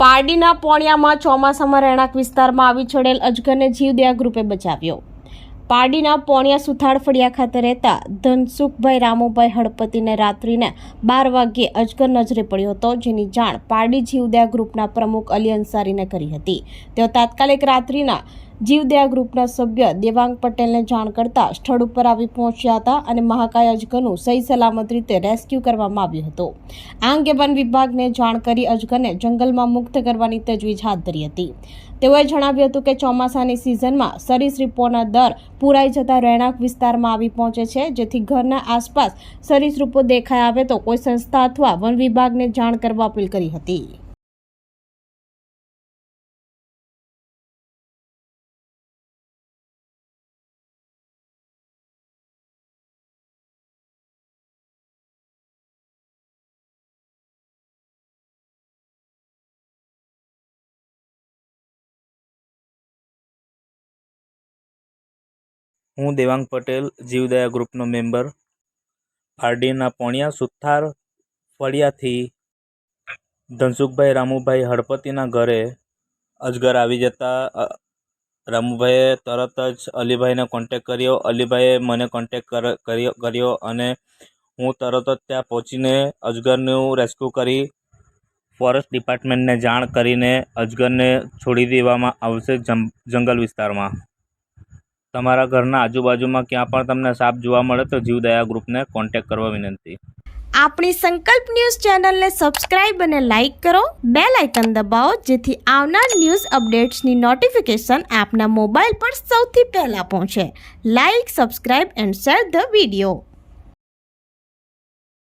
પારડીના પોણિયામાં ચોમાસામાં રહેણાંક વિસ્તારમાં આવી ચડેલ અજગરને જીવદયા ગ્રુપે બચાવ્યો. પારડીના પોણિયા સુથાળ ફળિયા ખાતે રહેતા ધનસુખભાઈ રામુભાઈ હળપતિને રાત્રિને બાર વાગ્યે અજગર નજરે પડ્યો હતો, જેની જાણ પારડી જીવદયા ગ્રુપના પ્રમુખ અલી અંસારીને કરી હતી. તેઓ તાત્કાલિક રાત્રિના જીવદયા ગ્રુપના સભ્ય દેવાંગ પટેલને જાણ કરતા સ્થળ ઉપર આવી પહોંચ્યા હતા અને મહાકાય અજગરનું સહી સલામત રીતે રેસ્ક્યુ કરવામાં આવ્યું હતું. આ અંગે વન વિભાગને જાણ કરી અજગરને જંગલમાં મુક્ત કરવાની તજવીજ હાથ ધરી હતી. તેઓએ જણાવ્યું હતું કે ચોમાસાની સિઝનમાં સરીસૃપોના દર પૂરાઈ જતા રહેણાંક વિસ્તારમાં આવી પહોંચે છે, જેથી ઘરના આસપાસ સરીસૃપો દેખાઈ આવે તો કોઈ સંસ્થા અથવા વન વિભાગને જાણ કરવા અપીલ કરી હતી. હું દેવાંગ પટેલ, જીવદયા ગ્રુપનો મેમ્બર. પારડીના પોણિયા, સુથાર ફળિયાથી ધનસુખભાઈ રામુભાઈ હળપતિના ઘરે અજગર આવી જતા રામુભાઈએ તરત જ અલીભાઈને કોન્ટેક કર્યો. અલીભાઈએ મને કોન્ટેક કર્યો કર્યો અને હું તરત જ ત્યાં પહોંચીને અજગરનું રેસ્ક્યુ કરી. ફોરેસ્ટ ડિપાર્ટમેન્ટને જાણ કરીને અજગરને છોડી દેવામાં આવશે જંગલ વિસ્તારમાં. તમારા ઘરના આજુબાજુમાં ક્યાં પણ તમને સાપ જોવા મળે તો જીવદયા ગ્રુપને કોન્ટેક કરવા વિનંતી. આપણી સંકલ્પ ન્યૂઝ ચેનલને સબસ્ક્રાઇબ અને લાઇક કરો. બે લાઇકન દબાવો, જેથી આવનાર ન્યૂઝ અપડેટ્સની નોટિફિકેશન આપના મોબાઈલ પર સૌથી પહેલાં પહોંચે. Like, subscribe and share the video.